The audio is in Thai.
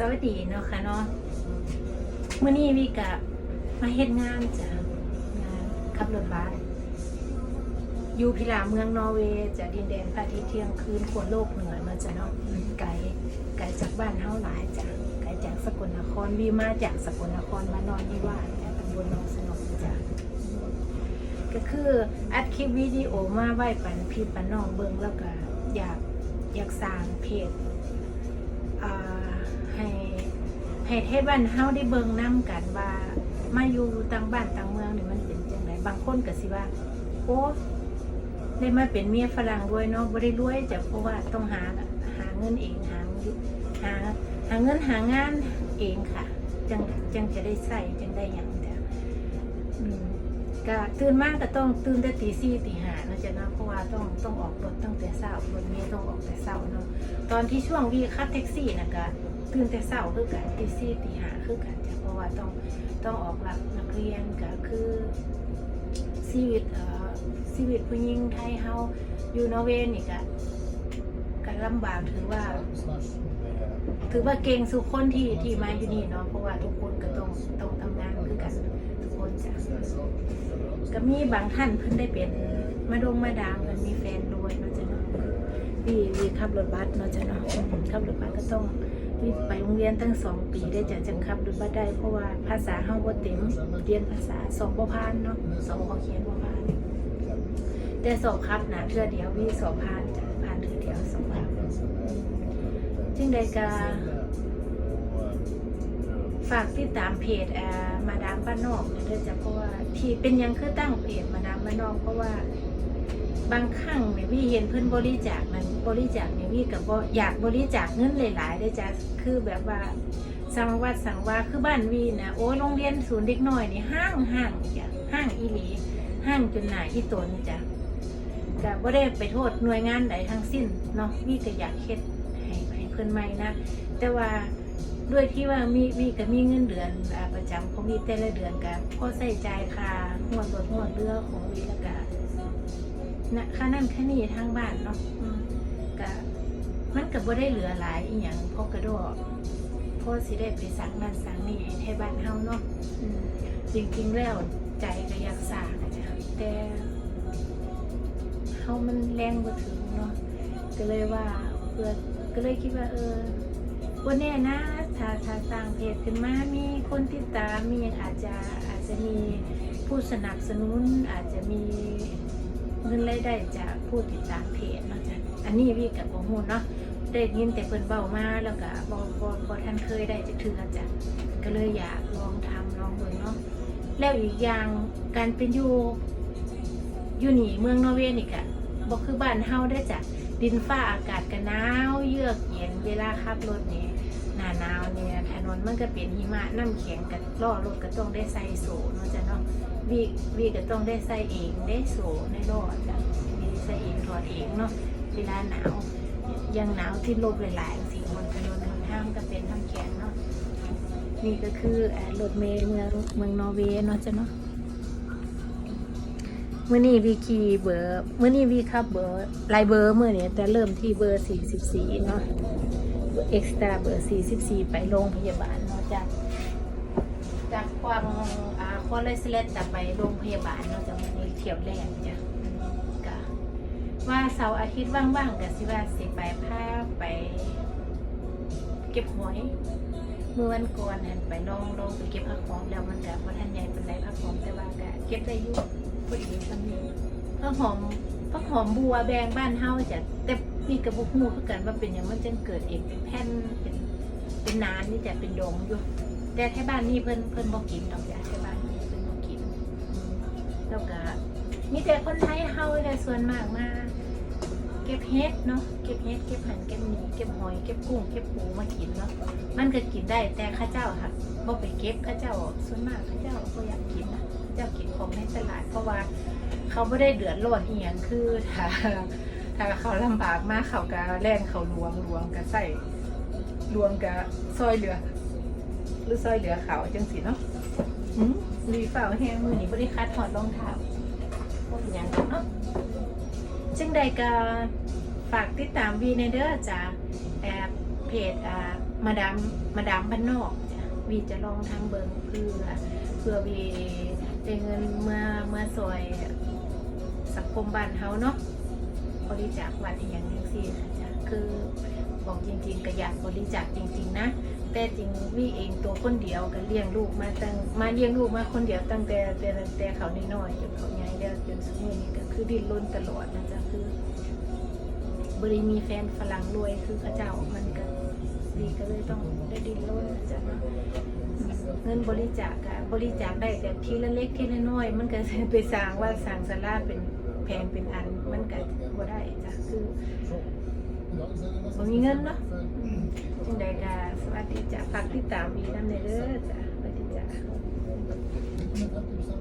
สวัสดีเนาะค่ะเนาะเมื่อนี้วิกะมาเฮ็ดงานจ้ะงานขับรถบัสอยู่พิลาเมืองนอร์เวย์จากดินแดนพระอาทิตย์เที่ยงคืนคนโลกเหนือมาจ้ะเนาะไกลไกลจากบ้านเฮาหลายจ้ะไกลจากสกลนครวีมาจากสกลนครมานอนนิวาสจ้ะตำบลหนองสนมจ้ะก็คืออัดคลิปวิดีโอมาไหว้ปันพี่ปันน้องเบิงแล้วก็อยากอยากสร้างเพจ ให้เทศบ้านเฮาได้เบิ่งนํกันว่า มาอยู่ต่างบ้านต่างเมืองนี่มันเป็นจังไดบางคนก็สิว่า โอ้ได้มาเป็นเมียฝรั่งรวยเนาะบ่ได้รวยจากเพราะว่าต้องหาหาเงินเองหาหาหาเงินหางานเองค่ะ จังจังจะได้ใส่จังได้หยังจ้ะอืมก็ตื่นมากก็ต้องตื่นแต่ตีสี่ตีห้านะจ้ะเนะเพราะว่าต้องต้องออกรถตั้งแต่เช้ารถเมล์ต้องออกแต่เช้าเนาะตอนที่ช่วงวีคับแท็กซี่นะก็ ตื่นแต่เช้าคือกันตีสี่ตีห้าคือกันจ้ะเพราะว่าต้องต้องออกรับนักเรียนก็คือชีวิตเอ่อชีวิตผู้หญิงไทยเฮาอยู่นอร์เวย์นี่ก็ก็ลำบากถือว่า ถือว่าเก่งสุคนที่ที่มาอยู่นี่เนาะเพราะว่าทุกคนก็ต้องต้องทำงานคือกันทุกคนจ้ะก็มีบางท่านเพิ่นได้เป็นมาดงมาดามเพิ่นมีแฟนรวยเนาะจ้ะเนาะพี่วีขับรถบัสเนาะจ้ะเนาะขับรถบัสก็ต้อง มีไปโรงเรียนตั้งสองปีได้จะจังขับรถบัสได้ เพราะว่าภาษาเฮาบ่เต็มเรียนภาษาสองบ่ผ่านเนาะสองบ่เขียนบ่ผ่านแต่สอบครับนะเทื่อเดียววีสอบผ่านจ้ะผ่านเทื่อเดียวสอบผ่านจึงได้กาฝากติดตามเพจอ่ามาดามบ้านนอกเนี่ยเด้อจ้ะเพราะว่าที่เป็นหยังคือตั้งเพจมาดามบ้านนอกเพราะว่า บางครั้งเนี่ยวี่เห็นเพิ่อนบริจาคนั้นบริจาคเนี่ยวี่กับอยากบริจาคเงินหลายๆได้จ้ะคือแบบว่าสังวัดสังวาคือบ้านวีนะโอ้โรงเรียนศูนย์เด็กน้อยนี่ห้างห้างจ้ะห้างอีหลีห้างจนหนาอีตนจ้ะก็บ่ได้ไปโทษหน่วยงานใดทั้งสิ้นเนาะวีก็อยากเฮ็ดให้ให้เพิ่อนใหม่นะแต่ว่าด้วยที่ว่ามีวีก็มีเงินเดือนประจำของวีแต่ละเดือนก็พอใช้จ่ายค่างวดรถงวดเรือของวีแล้วก็ นะค่านั่นค่านี่ทางบ้านเนาะมก็มันก็บ่ได้เหลือหลายอีหยังพอกระโดดพอสิได้ไปสั่งนั่นสั่งนี่ให้บ้านเฮาเนาะอืมจริงๆแล้วใจก็อยากสร้างอะแต่เฮามันแรงบ่ถึงเนาะก็เลยว่าเพื่อก็เลยคิดว่าเออบ่แน่นะถ้าถ้าสร้างเพจขึ้นมา มีคนติดตามมียังอาจจะอาจจะมีผู้สนับสนุนอาจจะมี เงินรายได้จากผู้ติดตามเพจเนาะจ้ะอันนี้พี่กับบ่ฮู้เนาะได้ยินแต่เพิ่นเบามาแล้วก็บ่บ่บ่ทันเคยได้จักเทื่อจ้ะก็เลยอยากลองทำลองเบิ่งเนาะแล้วอีกอย่างการเป็นอยู่อยู่นี่เมืองนอร์เวย์นี่ก็บ่คือบ้านเฮาได้จ้ะดินฟ้าอากาศก็หนาวเยือกเย็นเวลาขับรถนี่หน้าหนาว นี่ยถนมันก็เป็นหิมะน้ำแข็งก็ล้อรถก็ต้องได้ใส่โซ่เนาะจ้ะเนาะวีวีก็ต้องได้ใส่เองได้โสในรอจ้ะมีใส่เองถอดเองเนาะเวลาหนาวยังหนาวที่ลบหลายๆสีบนถนนหนทางก็เป็นน้ำแข็งเนาะนี่ก็คือแอร์รถเมล์เมืองเมืองนอร์เวย์เนาะจ้ะเนาะเมื่อนี้วีขี่เบอร์เมื่อนี้วีขับเบอร์ลายเบอร์เมื่อนี้แต่เริ่มที่เบอร์44เนาะ เอ็กซ์ตร้าเบอร์44 ไปโรงพยาบาลเนาะจ้ะจากความอ่าคอเลสเตอรอลจะไปโรงพยาบาลเนาะจะมีเที่ยวแรกจ้ะก็ว่าเสาร์อาทิตย์ว่างๆก็สิว่าสิไปพาไป เก็บหอยเมื่อวันก่อนนั่นไปลองลองไปเก็บผักหอมแล้วมันก็บ่ทันใหญ่ปานใดผักหอมแต่ว่าก็เก็บได้อยู่พอดีซำนี้ผักหอมผักหอมบัวแบงบ้านเฮาจ้ะแต่ นี่ก็บ่ฮู้คือกันว่าเป็นยังมันจึงเกิดเองเป็นแผ่นเป็นเป็นนานนี่จะเป็นดงอยู่แต่ที่บ้านนี่เพิ่นเพิ่นบ่กินดอกจ้ะที่บ้านนี่เพิ่นบ่กินแล้วก็มีแต่คนไทยเฮาแต่ส่วนมากมาเก็บเห็ดเนาะเก็บเห็ดเก็บหันเก็บหมีเก็บหอยเก็บกุ้งเก็บปูมากินเนาะมันก็กินได้แต่ข้าเจ้าค่ะบ่ไปเก็บข้าเจ้าส่วนมากข้าเจ้าบ่อยากกินนะเจ้ากินของในตลาดเพราะว่า เขาไม่ได้เดือดร้อนอีหยังคือถ้า ถ้าเขาลำบากมากเขาก็แล่นเขาลวงลวงก็ใส่ลวงก็ซอยเหลือ หรือซอยเหลือเขาจังสิเนาะอืมรีฝ่าแห้งมือนี่บริคัดถอดรองเท้าพวกอย่างเนาะจึงใดก็ฝากติดตามวีในเด้อจ้าแอบเพจอ่ามาดามมาดามบ้านนอกจ้ะวีจะลองทำเบิงเพื่อเพื่อวีได้เงินเมื่อเมื่อซอยสังคมบ้านเฮาเนาะ บริจาควัดอหย่างนี้สินะจ๊ะคือบอกจริง ๆก็อยากบริจาคจริง ๆ นะแต่จริงวีเองตัวคนเดียวก็เลี้ยงลูกมาตั้งมาเลี้ยงลูกมาคนเดียวตั้งแต่แต่แต่เขาน้อยๆจนเขาใหญ่แล้วจนสมัยนี้ก็คือดิ้นรนตลอดนะจ๊ะคือบริมีแฟนฝรั่งรวยคือเขาเจ้ามันก็ดีก็เลยต้องได้ดิ้นรนนะจ๊ะเนาะเงินบริจาคอะบริจาคได้แต่ทีละเล็กทีละน้อย มันก็ไปสร้างว่าสร้างสลาเป็น แพงเป็นอันมันก็บ่ได้จ้ะคือบ่มีเงินเนาะจังใดกาสวัสดีจ้ะฝากติดตามวีน้ำในเด้อจ้ะสวัสดีจ้ะ